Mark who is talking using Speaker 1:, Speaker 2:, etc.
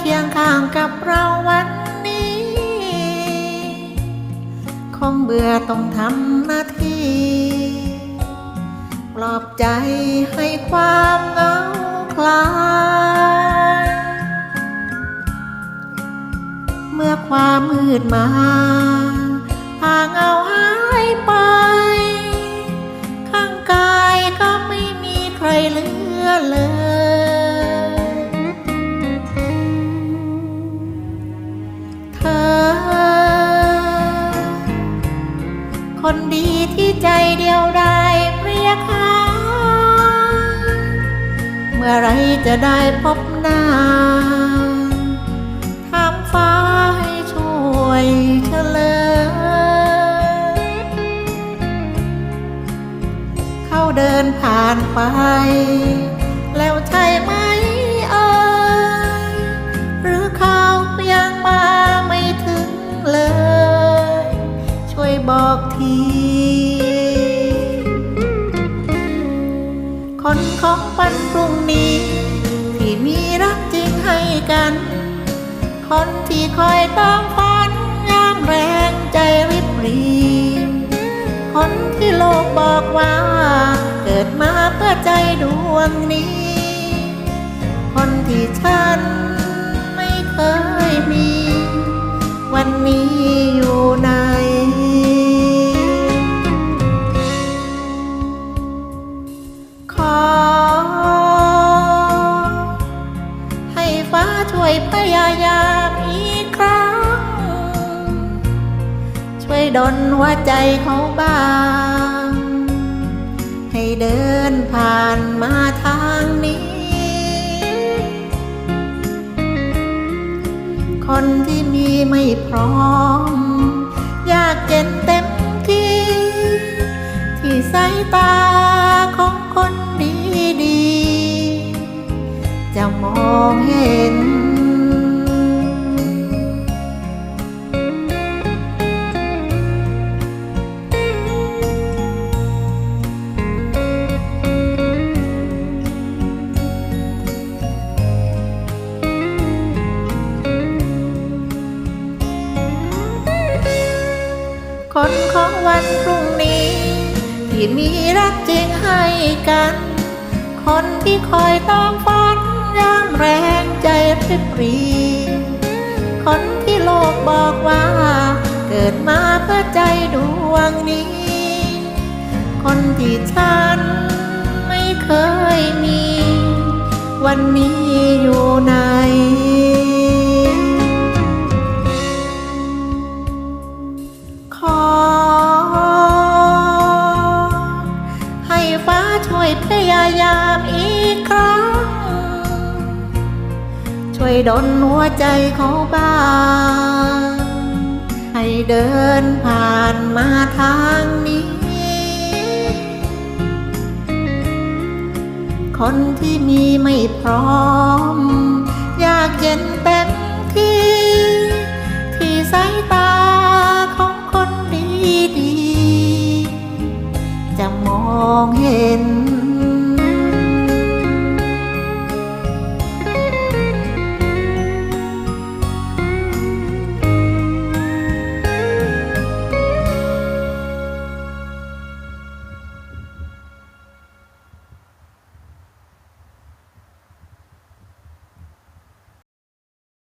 Speaker 1: คียงข้างกับเราวันนี้ คงเบื่อต้องทำหน้าที่ ปลอบใจให้ความเหงาคลาย เมื่อความมืดมาพาเงาหา คนดีที่ใจเดียวได้เรียกหาเมื่อไรจะได้พบหน้าถามฟ้าให้ช่วยเฉลยเขาเดินผ่านไป แล้วใช่ไหม บอกที คนของวันพรุ่งนี้ ที่มีรักจริงให้กัน คนที่คอยตามฝันยามแรงใจริบรีคนที่โลกบอกว่า เกิดมาเพื่อใจดวงนี้ คนที่ฉัน ดลหัวใจเขาบ้าง ให้เดินผ่านมาทางนี้ คนที่มีไม่พร้อม อยากเย็นเต็มที่ ที่สายตาของคนดีดีๆจะมองเห็น คนของวันพรุ่งนี้ ที่มีรักจริงให้กัน คนที่คอยตามฝันยามแรงใจริบรี คนที่โลกบอกว่า เกิดมาเพื่อใจดวงนี้ คนที่ฉันไม่เคยมี วันนี้อยู่ไหน พยายามอีกครั้ง ช่วยดลหัวใจเขาบ้าง ให้เดินผ่านมาทางนี้ คนที่มีไม่พร้อม อยากเย็นเต็มที่ ที่สายตาของคนดีดีจะมองเห็น